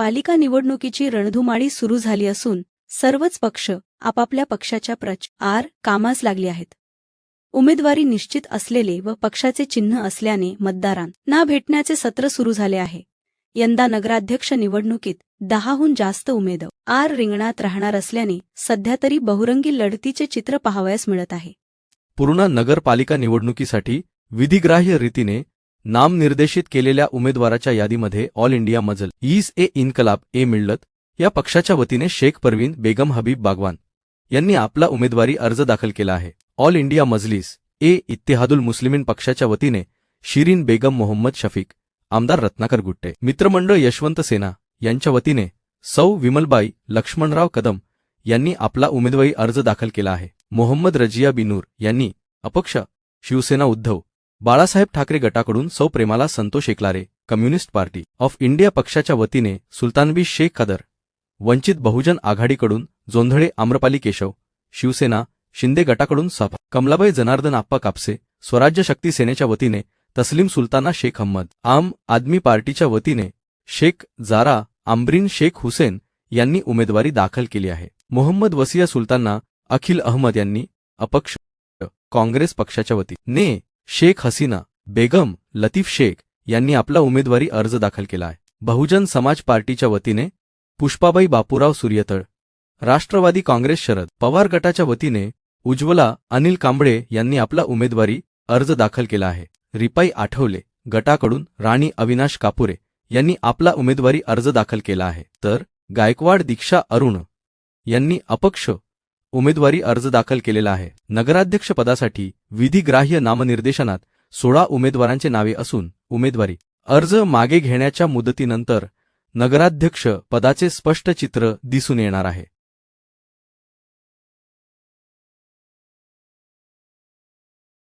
पालिका निवडणुकीची रणधुमाळी सुरू झाली असून सर्वच पक्ष आपापल्या पक्षाच्या प्रच आर कामास लागले आहेत. उमेदवारी निश्चित असलेले व पक्षाचे चिन्ह असल्याने मतदारांना भेटण्याचे सत्र सुरू झाले आहे. यंदा नगराध्यक्ष निवडणुकीत दहाहून जास्त उमेद आर रिंगणात राहणार असल्याने सध्या तरी बहुरंगी लढतीचे चित्र पाहावयास मिळत आहे. पूर्णा नगरपालिका निवडणुकीसाठी विधिग्राह्य रीतीने नामनिर्देशित केलेल्या उमेदवाराच्या यादीमध्ये ऑल इंडिया मजल ईज ए इन्कलाब ए मिळलत या पक्षाच्या वतीने शेख परवीन बेगम हबीब बागवान यांनी आपला उमेदवारी अर्ज दाखल केला आहे. ऑल इंडिया मजलिस ए इत्तेहादुल मुस्लिमीन पक्षाच्या वतीने शिरीन बेगम मोहम्मद शफीक आमदार रत्नाकर गुट्टे मित्रमंडळ यशवंत सेना यांच्या वतीने सौ विमलबाई लक्ष्मणराव कदम यांनी आपला उमेदवारी अर्ज दाखल केला आहे. मोहम्मद रजिया बिनूर यांनी अपक्ष शिवसेना उद्धव बाळासाहेब ठाकरे गटाकडून सौ Premala Santosh Eklare Communist Party of India पक्षाच्या वतीने सुलतानबी शेख कदर वंचित बहुजन आघाडीकडून जोंधळे आम्रपाली केशव शिवसेना शिंदे गटाकडून सभा कमलाबाई जनार्दन आप्पा कापसे स्वराज्य शक्ती सेनेच्या वतीने तस्लीम सुलताना शेख अहमद आम आदमी पार्टीच्या वतीने शेख जारा आंब्रीन शेख हुसेन यांनी उमेदवारी दाखल केली आहे. मोहम्मद वसिया सुलताना अखिल अहमद यांनी अपक्ष काँग्रेस पक्षाच्या वतीने शेख हसीना बेगम लतीफ शेख यांनी आपला उमेदवारी अर्ज दाखल केला आहे बहुजन समाज पार्टीच्या वतीने पुष्पाबाई बापूराव सूर्यतळ राष्ट्रवादी काँग्रेस शरद पवार गटाच्या वतीने उज्ज्वला अनिल कांबळे यांनी आपला उमेदवारी अर्ज दाखल केला आहे. रिपाई आठवले गटाकडून राणी अविनाश कापुरे यांनी आपला उमेदवारी अर्ज दाखल केला आहे. तर गायकवाड दीक्षा अरुण यांनी अपक्ष उमेदवारी अर्ज दाखल केलेला आहे. नगराध्यक्षपदासाठी विधिग्राह्य नामनिर्देशनात सोळा उमेदवारांचे नावे असून उमेदवारी अर्ज मागे घेण्याच्या मुदतीनंतर नगराध्यक्ष पदाचे स्पष्ट चित्र दिसून येणार आहे.